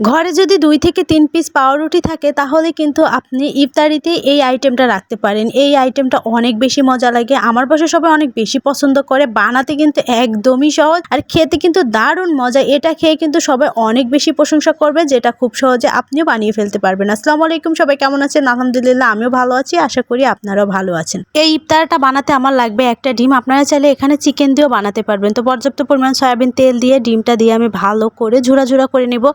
ঘরে যদি দুই থেকে তিন পিস পাউরুটি থাকে, তাহলে কিন্তু আপনি ইফতারিতে এই আইটেমটা রাখতে পারেন। এই আইটেমটা অনেক বেশি মজা লাগে। আমার বাসায় সবাই অনেক বেশি পছন্দ করে। বানাতে কিন্তু একদমই সহজ আর খেতে কিন্তু দারুণ মজা। এটা খেয়ে কিন্তু সবাই অনেক বেশি প্রশংসা করবে, যেটা খুব সহজে আপনিও বানিয়ে ফেলতে পারবেন। আসসালামু আলাইকুম, সবাই কেমন আছেন? আলহামদুলিল্লাহ, আমিও ভালো আছি। আশা করি আপনারাও ভালো আছেন। এই ইফতারটা বানাতে আমার লাগবে একটা ডিম। আপনারা চাইলে এখানে চিকেন দিয়েও বানাতে পারবেন। তো পর্যাপ্ত পরিমাণ সয়াবিন তেল দিয়ে ডিমটা দিয়ে আমি ভালো করে ঝুরা ঝুরা করে নেব।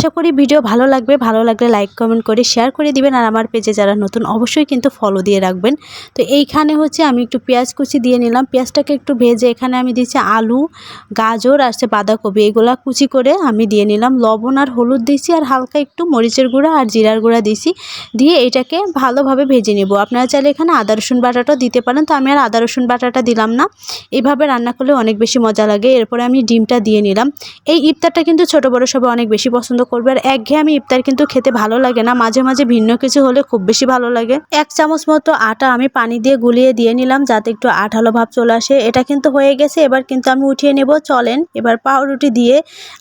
আশা করি ভিডিও ভালো লাগবে। ভালো লাগলে লাইক কমেন্ট করে শেয়ার করে দিবেন। আর আমার পেজে যারা নতুন, অবশ্যই কিন্তু ফলো দিয়ে রাখবেন। তো এইখানে হচ্ছে আমি একটু পেঁয়াজ কুচি দিয়ে নিলাম। পেঁয়াজটাকে একটু ভেজে এখানে আমি দিচ্ছি আলু, গাজর আর সে বাঁধাকপি। এগুলা কুচি করে আমি দিয়ে নিলাম। লবণ আর হলুদ দিয়েছি আর হালকা একটু মরিচের গুঁড়া আর জিরার গুঁড়া দিয়েছি দিয়ে এটাকে ভালোভাবে ভেজে নেব। আপনারা চাইলে এখানে আদা, রসুন বাটাটাও দিতে পারেন। তো আমি আর আদা, রসুন বাটাটা দিলাম না। এইভাবে রান্না করলে অনেক বেশি মজা লাগে। এরপরে আমি ডিমটা দিয়ে নিলাম। এই ইফতারটা কিন্তু ছোট, বড় সবাই অনেক বেশি পছন্দ করবে। আর একঘেয়েমি ইফতার কিন্তু খেতে ভালো লাগে না। মাঝে মাঝে ভিন্ন কিছু হলে খুব বেশি ভালো লাগে। এক চামচ মতো আটা আমি পানি দিয়ে গুলিয়ে দিয়ে নিলাম যাতে একটু আঠালো ভাব চলে আসে। এটা কিন্তু হয়ে গেছে। এবার কিন্তু আমি উঠিয়ে নেব। চলেন, এবার পাউরুটি দিয়ে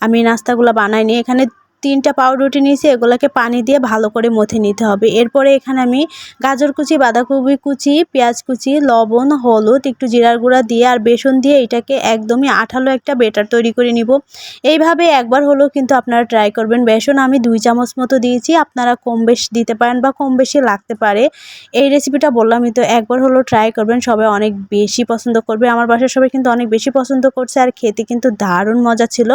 আমি নাস্তাগুলো বানাই নিই। এখানে তিনটা পাউরুটি নিয়েছি, এগুলোকে পানি দিয়ে ভালো করে মথে নিতে হবে। এরপরে এখানে আমি গাজর কুচি, বাঁধাকপি কুচি, পেঁয়াজ কুচি, লবণ, হলুদ, একটু জিরার গুঁড়া দিয়ে আর বেসন দিয়ে এটাকে একদমই আঠালো একটা বেটার তৈরি করে নিব। এইভাবে একবার হলেও কিন্তু আপনারা ট্রাই করবেন। বেসন আমি দুই চামচ মতো দিয়েছি, আপনারা কম বেশ দিতে পারেন বা কম বেশি লাগতে পারে। এই রেসিপিটা বললামই তো, একবার হলেও ট্রাই করবেন, সবাই অনেক বেশি পছন্দ করবে। আমার বাসার সবাই কিন্তু অনেক বেশি পছন্দ করছে আর খেতে কিন্তু দারুণ মজা ছিল।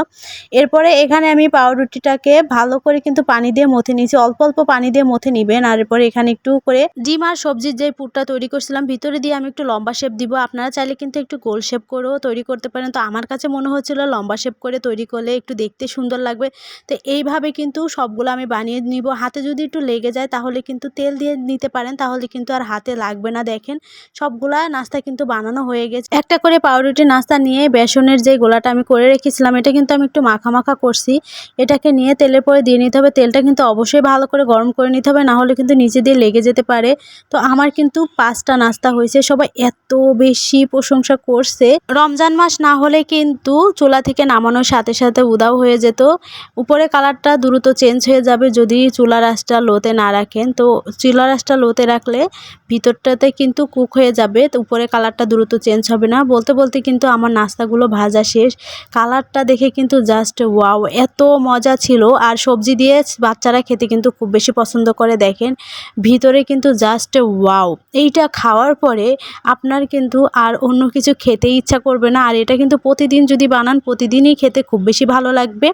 এরপরে এখানে আমি পাউরুটিটাকে ভালো করে কিন্তু পানি দিয়ে মথে নিয়েছি। অল্প অল্প পানি দিয়ে মথে নিবেন। আর এরপরে এখানে একটু করে ডিম আর সবজির যে পুরটা তৈরি করছিলাম, ভিতরে দিয়ে আমি একটু লম্বা শেপ দিব। আপনারা চাইলে কিন্তু একটু গোল শেপ করেও তৈরি করতে পারেন। তো আমার কাছে মনে হচ্ছিল লম্বা শেপ করে তৈরি করলে একটু দেখতে সুন্দর লাগবে। তো এইভাবে কিন্তু সবগুলো আমি বানিয়ে নিব। হাতে যদি একটু লেগে যায় তাহলে কিন্তু তেল দিয়ে নিতে পারেন। তাহলে কিন্তু আর হাতে লাগবে না, দেখেন। সবগুলা নাস্তা কিন্তু বানানো হয়ে গেছে। একটা করে পাউরুটি নাস্তা নিয়ে বেসনের যে গোলাটা আমি করে রেখেছিলাম, এটা কিন্তু আমি একটু মাখা মাখা করছি। এটাকে নিয়ে তেলের পরে দিয়ে নিতে হবে। তেলটা কিন্তু অবশ্যই ভালো করে গরম করে নিতে হবে না হলে কিন্তু নিচে দিয়ে লেগে যেতে পারে। তো আমার কিন্তু পাঁচটা নাস্তা হয়েছে, সবাই এত বেশি প্রশংসা করছে। রমজান মাস না হলে কিন্তু চুলা থেকে নামানোর সাথে সাথে উদাও হয়ে যেত। উপরে কালারটা দ্রুত চেঞ্জ হয়ে যাবে যদি চুলা রাসটা লোতে না রাখেন। তো চুলা রাসটা লোতে রাখলে ভিতরটাতে কিন্তু কুক হয়ে যাবে, তো উপরে কালারটা দ্রুত চেঞ্জ হবে না। বলতে বলতে কিন্তু আমার নাস্তাগুলো ভাজা শেষ। কালারটা দেখে কিন্তু জাস্ট ওয়াও, এত মজা ছিল। আর সবজি দিয়ে বাচ্চারা খেতে কিন্তু খুব বেশি পছন্দ করে, দেখেন। ভিতরে কিন্তু জাস্ট ওয়াও এইটা খাওয়ার পরে আপনার কিন্তু আর অন্য কিছু খেতে ইচ্ছা করবে না। আর এটা কিন্তু প্রতিদিন যদি বানান, প্রতিদিনই খেতে খুব বেশি ভালো লাগবে।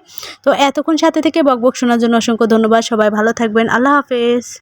তো এতক্ষণ সাথে থেকে বকবক শোনার জন্য অসংখ্য ধন্যবাদ। সবাই ভালো থাকবেন। আল্লাহ হাফেজ।